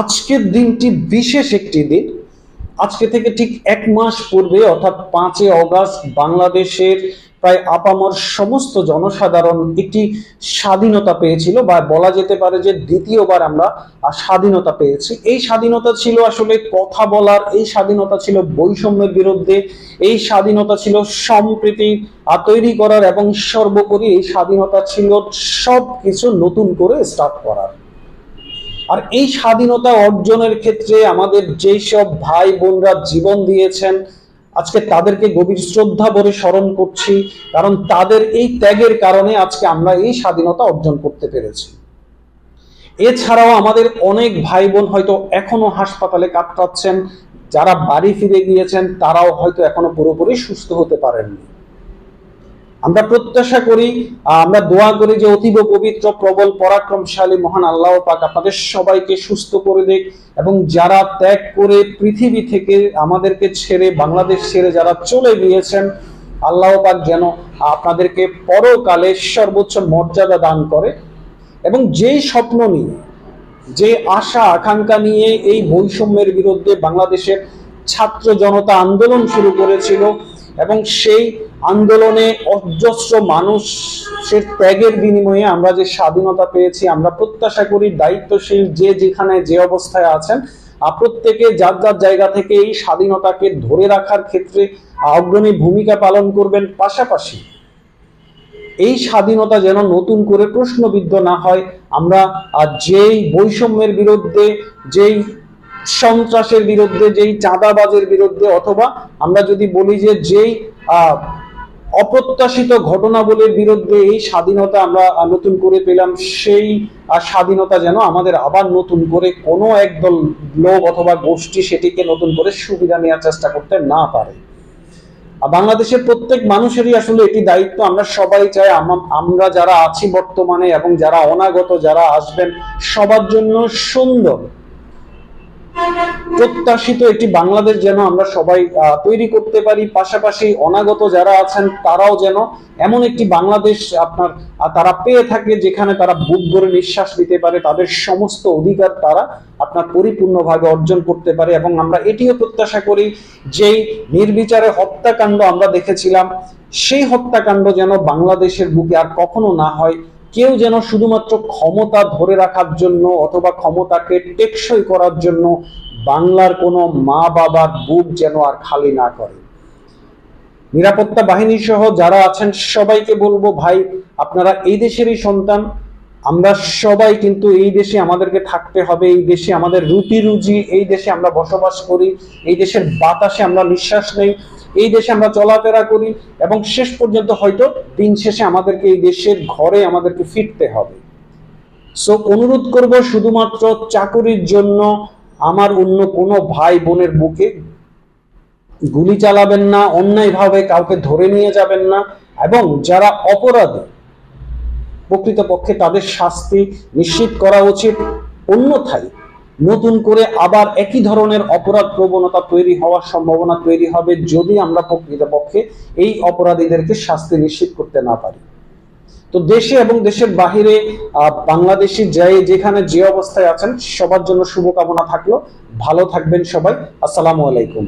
আজকের দিনটি বিশেষ একটি দিন। আজকে থেকে ঠিক এক মাস পূর্বে, অর্থাৎ পাঁচই অগাস্ট, বাংলাদেশের প্রায় আপামর সমস্ত জনসাধারণ একটি স্বাধীনতা পেয়েছিল বা বলা যেতে পারে যে দ্বিতীয়বার আমরা স্বাধীনতা পেয়েছি। এই স্বাধীনতা ছিল আসলে কথা বলার, এই স্বাধীনতা ছিল বৈষম্যের বিরুদ্ধে, এই স্বাধীনতা ছিল সম্প্রীতি তৈরি করার এবং সর্বোপরি এই স্বাধীনতা ছিল সব কিছু নতুন করে স্টার্ট করার। আর এই স্বাধীনতা অর্জনের ক্ষেত্রে আমাদের যেই সব ভাই বোনরা জীবন দিয়েছেন, আজকে তাদেরকে গভীর শ্রদ্ধা ভরে স্মরণ করছি, কারণ তাদের এই ত্যাগের কারণে আজকে আমরা এই স্বাধীনতা অর্জন করতে পেরেছি। এছাড়াও আমাদের অনেক ভাই বোন হয়তো এখনও হাসপাতালে কাটাচ্ছেন যারা বাড়ি ফিরে গিয়েছেন, তারাও হয়তো এখনও পুরোপুরি সুস্থ হতে পারেননি। আমরা প্রত্যাশা করি আমরা দোয়া করি যে অতীব পবিত্র, প্রবল, পরাক্রমশালী, মহান আল্লাহ পাক আপনাদের সবাইকে সুস্থ করে দেখ এবং যারা ত্যাগ করে পৃথিবী থেকে আমাদেরকে ছেড়ে বাংলাদেশ ছেড়ে যারা চলে গিয়েছেন, আল্লাহ পাক যেন আপনাদেরকে পরকালে সর্বোচ্চ মর্যাদা দান করে এবং যেই স্বপ্ন নিয়ে, যে আশা, আকাঙ্ক্ষা নিয়ে এই বৈষম্যের বিরুদ্ধে বাংলাদেশের ছাত্র জনতা আন্দোলন শুরু করেছিল এবং সেই আন্দোলনে অজস্র মানুষের ত্যাগের বিনিময়ে আমরা যে স্বাধীনতা পেয়েছি, আমরা প্রত্যাশা করি দায়িত্বশীল যে যেখানে যে অবস্থায় আছেন প্রত্যেকে যার যার জায়গা থেকে এই স্বাধীনতাকে ধরে রাখার ক্ষেত্রে অগ্রণী ভূমিকা পালন করবেন। পাশাপাশি এই স্বাধীনতা যেন নতুন করে প্রশ্নবিদ্ধ না হয়, আমরা যেই বৈষম্যের বিরুদ্ধে, যেই সন্ত্রাসের বিরুদ্ধে, যেই চাঁদাবাজের বিরুদ্ধে, অথবা আমরা যদি বলি যে যেই অপ্রত্যাশিত ঘটনাবলীর বিরুদ্ধে এই স্বাধীনতা আমরা নতুন করে পেলাম, সেই স্বাধীনতা যেন আমাদের আবার নতুন করে কোনো একদল লোক অথবা গোষ্ঠী সেটিকে নতুন করে সুবিধা নেওয়ার চেষ্টা করতে না পারে। বাংলাদেশের প্রত্যেক মানুষেরই আসলে এটি দায়িত্ব। আমরা সবাই চাই আম- আমরা যারা আছি বর্তমানে এবং যারা অনাগত, যারা আসবেন, সবার জন্য সুন্দর। প্রত্যাশিত একটি বাংলাদেশ যেন আমরা সবাই তৈরি করতে পারি। পাশাপাশি অনাগত যারা আছেন, তারাও যেন এমন একটি বাংলাদেশ আপনার তারা পেয়ে থাকে যেখানে তারা বুক ভরে নিঃশ্বাস দিতে পারে। তাদের সমস্ত অধিকার তারা আপনার পরিপূর্ণভাবে অর্জন করতে পারে এবং আমরা এটিও প্রত্যাশা করি যেই নির্বিচারে হত্যাকাণ্ড আমরা দেখেছিলাম, সেই হত্যাকাণ্ড যেন বাংলাদেশের বুকে আর কখনো না হয়। কেউ যেন শুধুমাত্র ক্ষমতা ধরে রাখার জন্য অথবা ক্ষমতাকে টেকসই করার জন্য বাংলার কোনো মা বাবার বুক যেন আর খালি না করে। নিরাপত্তা বাহিনী সহ যারা আছেন, সবাইকে বলব, ভাই, আপনারা এই দেশেরই সন্তান আমরা সবাই কিন্তু এই দেশে আমাদেরকে থাকতে হবে, এই দেশে আমাদের রুটি রুজি, এই দেশে আমরা বসবাস করি, এই দেশের বাতাসে আমরা নিঃশ্বাস নেই, এই দেশে আমরা চলাফেরা করি এবং শেষ পর্যন্ত হয়তো দিন শেষে আমাদেরকে এই দেশের ঘরে আমাদেরকে ফিরতে হবে। সো অনুরোধ করব শুধুমাত্র চাকুরির জন্য আমার অন্য কোনো ভাই বোনের বুকে গুলি চালাবেন না, অন্যায়ভাবে কাউকে ধরে নিয়ে যাবেন না এবং যারা অপরাধী প্রকৃতপক্ষে তাদের শাস্তি নিশ্চিত করা উচিত। অন্যথায় নতুন করে আবার একই ধরনের অপরাধ প্রবণতা তৈরি হওয়ার সম্ভাবনা তৈরি হবে যদি আমরা প্রকৃতপক্ষে এই অপরাধীদেরকে শাস্তি নিশ্চিত করতে না পারি। তো দেশে এবং দেশের বাহিরে বাংলাদেশি যে যেখানে যে অবস্থায় আছেন, সবার জন্য শুভকামনা থাকল। ভালো থাকবেন সবাই। আসসালামু আলাইকুম।